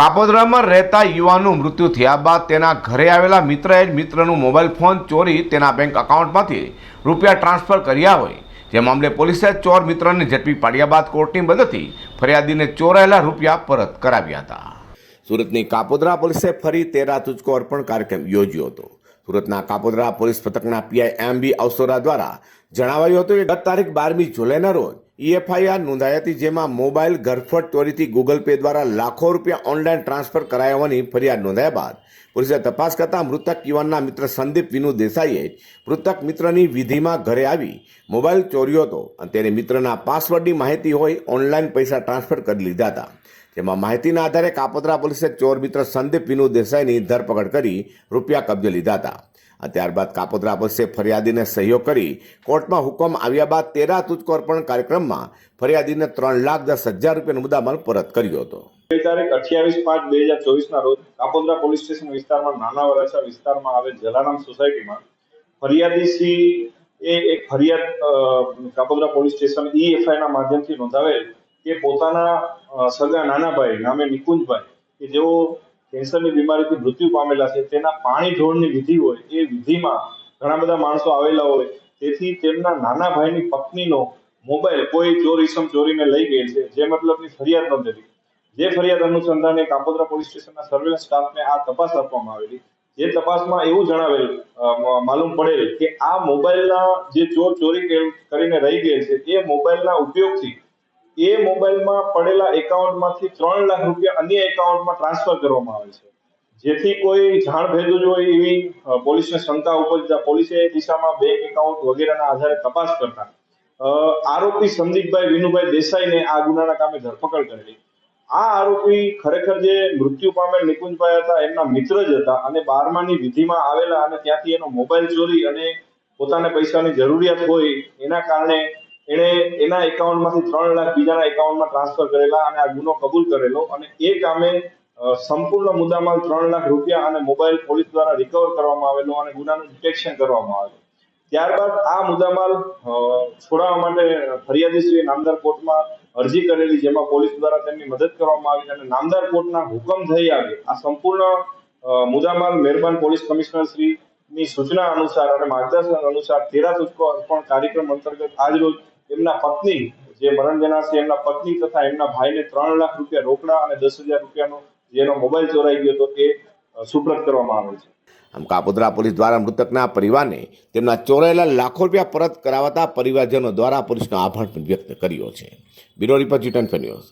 કાપોદ્રામાં રહેતા યુવાનનું મૃત્યુ થયા બાદ તેના ઘરે આવેલા મિત્રએ જ મિત્રનું મોબાઈલ ફોન ચોરી તેના બેંક એકાઉન્ટમાંથી રૂપિયા ટ્રાન્સફર કર્યા હોય. જે મામલે પોલીસે ચોર મિત્રને ઝડપી પાડ્યા બાદ કોર્ટની મદદથી ફરિયાદીને ચોરાયેલા રૂપિયા પરત કરાવ્યા હતા. સુરતની કાપોદ્રા પોલીસે ફરી તેરા તુચકો અર્પણ કાર્યક્રમ યોજ્યો હતો. સુરતના કાપોદ્રા પોલીસ પથકના પીઆઈ એમ બી અવસોરા દ્વારા જણાવાયું હતું કે ગત તારીખ બારમી જુલાઈના રોજ ઈએફઆઈઆર નોંધાઈ હતી જેમાં મોબાઈલ ઘરફટ ચોરીથી ગૂગલ પે દ્વારા લાખો રૂપિયા ઓનલાઈન ટ્રાન્સફર કરાયા હોવાની ફરિયાદ નોંધાયા બાદ પોલીસે તપાસ કરતા મૃતક યુવાનના મિત્ર સંદીપ વિનુ દેસાઈએ મૃતક મિત્રની વિધિમાં ઘરે આવી મોબાઈલ ચોર્યો હતો અને તેને મિત્રના પાસવર્ડની માહિતી હોય ઓનલાઈન પૈસા ટ્રાન્સફર કરી લીધા હતા. જેમાં માહિતીના આધારે કાપોદ્રા પોલીસે ચોર મિત્ર સંદીપ વિનુ દેસાઈની ધરપકડ કરી રૂપિયા કબજે લીધા હતા. ત્યારબાદ કાપોદ્રા પોલીસે ફરિયાદીને સહયોગ કરી કોર્ટમાં હુકમ આવ્યા બાદ તેરા તુચકો અર્પણ કાર્યક્રમમાં ફરિયાદીને ત્રણ લાખ દસ હજાર રૂપિયાનો મુદ્દામાલ પરત કર્યો હતો. તારીખ અઠ્યાવીસ પાંચ બે હજાર ચોવીસ ના રોજ કાપોદ્રા પોલીસ સ્ટેશન વિસ્તારમાં નાના વરાછા વિસ્તારમાં આવેલ જલારામ સોસાયટીમાં ફરિયાદી શ્રી એ એક ફરિયાદ કાપોદ્રા પોલીસ સ્ટેશન ઈએફઆઈ ના માધ્યમથી નોંધાવેલ કે પોતાના સગા નાના ભાઈ નામે નિકુંજભાઈ કે જેઓ કેન્સરની બીમારીથી મૃત્યુ પામેલા છે. તેના પાણી ઢોળની વિધિ હોય, એ વિધિમાં ઘણા બધા માણસો આવેલા હોય. તેથી તેમના નાના ભાઈની પત્નીનો મોબાઈલ કોઈ ચોર ઈસમ ચોરીને લઈ ગયેલ છે, જે મતલબની ફરિયાદ નોંધેલી. જે ફરિયાદ અનુસંધાને કાપોદ્રા પોલીસ સ્ટેશનના સર્વેલન્સ સ્ટાફને આ તપાસ આપવામાં આવેલી. જે તપાસમાં એવું જણાવેલ માલુમ પડેલ કે આ મોબાઈલના જે ચોર ચોરી કરીને રહી ગયેલ છે, એ મોબાઈલના ઉપયોગથી એ મોબાઈલમાં પડેલા એકાઉન્ટમાંથી ત્રણ લાખ રૂપિયા અન્ય એકાઉન્ટમાં ટ્રાન્સફર કરવામાં આવે છે. જેથી કોઈ જાણ ભેદું હોય એવી પોલીસને શંકા ઉપજતા પોલીસે એ દિશામાં બેંક એકાઉન્ટ વગેરેના આધારે તપાસ કરતા આરોપી સંદીપભાઈ વિનુભાઈ દેસાઈને આ ગુનાના કામે ધરપકડ કરેલી. આ આરોપી ખરેખર જે મૃત્યુ પામેલ નિકુંજભાઈ હતા, એમના મિત્ર જ હતા અને બારમાની વિધિમાં આવેલા અને ત્યાંથી એનો મોબાઈલ ચોરી અને પોતાને પૈસાની જરૂરિયાત હોય એના કારણે એણે એના એકાઉન્ટમાંથી ત્રણ લાખ બીજાના એકાઉન્ટમાં ટ્રાન્સફર કરેલા અને આ ગુનો કબૂલ કરેલો અને એ કામે સંપૂર્ણ મુદ્દામાલ ત્રણ લાખ રૂપિયા અને મોબાઈલ પોલીસ દ્વારા રિકવર કરવામાં આવેલો અને ગુનાનું ડિટેક્શન કરવામાં આવેલું. ત્યારબાદ આ મુદ્દામાલ છોડાવવા માટે ફરિયાદીશ્રીએ નામદાર કોર્ટમાં અરજી કરેલી જેમાં પોલીસ દ્વારા તેમની મદદ કરવામાં આવી અને નામદાર કોર્ટના હુકમ થઈ આવે આ સંપૂર્ણ મુદ્દામાલ મહેરબાન પોલીસ કમિશનર શ્રીની સૂચના અનુસાર અને માર્ગદર્શન અનુસાર તેરા તુચકો અર્પણ કાર્યક્રમ અંતર્ગત આજરોજ એમના પત્ની, જે મરણ જનાર છે, એમના પત્ની તથા એમના ભાઈને ત્રણ લાખ રૂપિયા રોકડા અને દસ હજાર રૂપિયાનો જેનો મોબાઈલ ચોરાઈ ગયો હતો, તે સુપ્રત કરવામાં આવે છે. આમ કાપોદ્રા પોલીસ દ્વારા મૃતકના પરિવારને તેમના ચોરાયેલા લાખો રૂપિયા પરત કરાવતા પરિવારજનો દ્વારા પોલીસનો આભાર પણ વ્યક્ત કર્યો છે. Bureau report news.